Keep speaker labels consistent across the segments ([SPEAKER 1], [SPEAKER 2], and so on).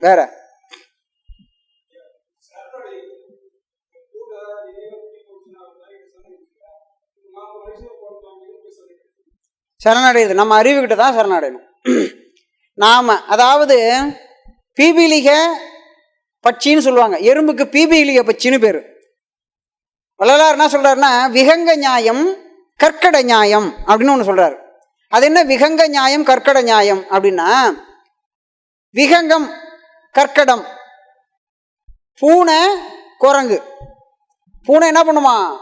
[SPEAKER 1] வேற? சரணடையுது. நம்ம அறிவுகிட்ட தான் சரணடையணும். நாம அதாவது பீபிலிக பட்சின்னு சொல்லுவாங்க. எறும்புக்கு பீபிலிக பட்சின்னு பேர். வள்ளலார் என்ன சொல்றாருன்னா விகங்க நியாயம் கற்கட நியாயம் அப்படின்னு ஒன்று சொல்றாரு. அது என்ன? விகங்க நியாயம் கற்கட நியாயம் அப்படின்னா விகங்கம் கற்கடம். பூனை குரங்கு. பூனை என்ன பண்ணுமா?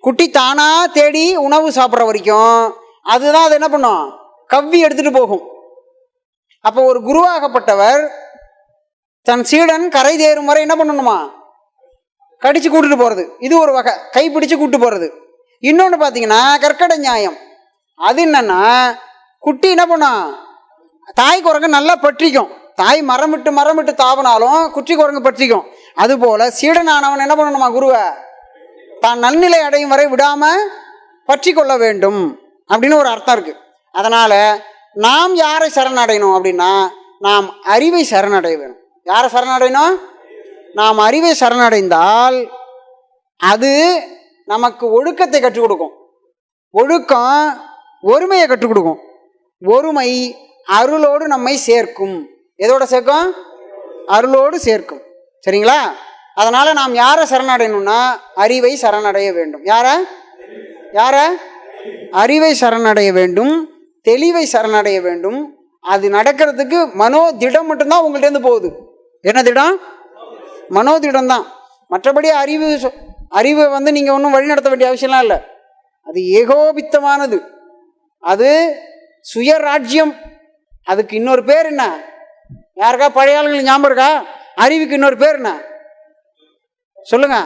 [SPEAKER 1] குட்டி தானா தேடி உணவு சாப்பிட்ற வரைக்கும் அதுதான் அது என்ன பண்ணும்? கவ்வி எடுத்துட்டு போகும். அப்போ ஒரு குருவாகப்பட்டவர் தன் சீடன் கரை தேரும் வரை என்ன பண்ணணுமா? கடிச்சு கூட்டிட்டு போறது. இது ஒரு வகை. கை பிடிச்சு கூட்டு போறது. இன்னொன்று பார்த்தீங்கன்னா கற்கட நியாயம். அது என்னன்னா குட்டி என்ன பண்ணும்? தாய் குரங்கு நல்லா பற்றிக்கும். தாய் மரம் விட்டு மரம் விட்டு தாவினாலும் குச்சி குரங்கு பற்றிக்கும். அதுபோல சீடனானவன் என்ன பண்ணணுமா குருவை? தான் நன்னிலை அடையும் வரை விடாமல் பற்றி கொள்ள வேண்டும் அப்படின்னு ஒரு அர்த்தம் இருக்குது அதனால் நாம் யாரை சரணடையணும் அப்படின்னா நாம் அறிவை சரணடைய வேணும். யாரை சரணடையணும்? நாம் அறிவை சரணடைந்தால் அது நமக்கு ஒழுக்கத்தை கற்றுக் கொடுக்கும். ஒழுக்கம் ஒருமையை கற்றுக் கொடுக்கும். ஒருமை அருளோடு நம்மை சேர்க்கும். எதோட சேர்க்கும்? அருளோடு சேர்க்கும். சரிங்களா? அதனால் நாம் யாரை சரணடையணும்னா அறிவை சரணடைய வேண்டும். யார? யார? அறிவை சரணடைய வேண்டும். தெளிவை சரணடைய வேண்டும். அது நடக்கிறதுக்கு மனோ திடம் மட்டும்தான் உங்கள்கிட்டருந்து போகுது. என்ன திடம்? மனோதிடம் தான் மற்றபடி அறிவு சொ- அறிவை வந்து நீங்கள் ஒன்றும் வழிநடத்த வேண்டிய அவசியம்லாம் இல்லை. அது ஏகோபித்தமானது. அது சுயராஜ்யம். அதுக்கு இன்னொரு பேர் என்ன? யாருக்கா? பழைய ஆளுங்களுக்கு ஞாபகம் இருக்கா? அறிவுக்கு இன்னொரு பேர் என்ன? சொல்லுங்க.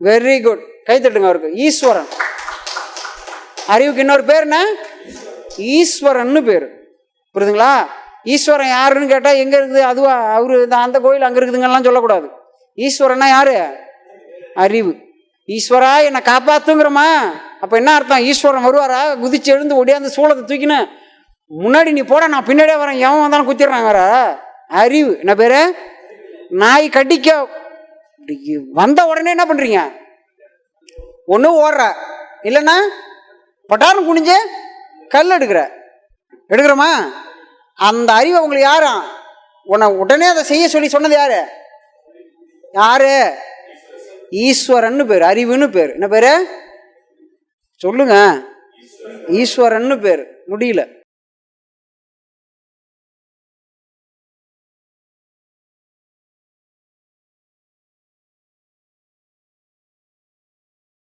[SPEAKER 1] வெரி குட் கை தட்டுங்க அவருக்கு. ஈஸ்வரன். அறிவுக்கு இன்னொரு பேர் என்ன? ஈஸ்வரன்னு பேர். புரியுதுங்களா? ஈஸ்வரன் யாருன்னு கேட்டால் எங்கே இருக்குது? அதுவா அவரு இந்த அந்த கோயில் அங்கே இருக்குதுங்கலாம் சொல்லக்கூடாது. ஈஸ்வரன்னா யாரு? அறிவு. ஈஸ்வரா என்னை காப்பாத்துங்கிறமா அப்போ என்ன அர்த்தம்? ஈஸ்வரன் வருவாரா? குதிச்சு எழுந்து ஒடியாந்து சூளத்தை தூக்கின்னு முன்னாடி நீ போட நான் பின்னாடியே வரேன். எவன் வந்தாலும் குத்திடுறான் வேற. அறிவு. என்ன பேரு? நாய் கடிக்க. வந்த உடனே என்ன பண்றீங்க? ஒன்று ஓடுற. இல்லைன்னா பட்டாரம் குனிஞ்சு கல் எடுக்கிற. எடுக்கிறோமா? அந்த அறிவை உங்களுக்கு யாரா? உன்னை உடனே அதை செய்ய சொல்லி சொன்னது யாரு? யாரு? ஈஸ்வரன்னு பேர். அறிவுன்னு பேர். என்ன பேரு? சொல்லுங்க. ஈஸ்வரன்னு பேர். முடியல.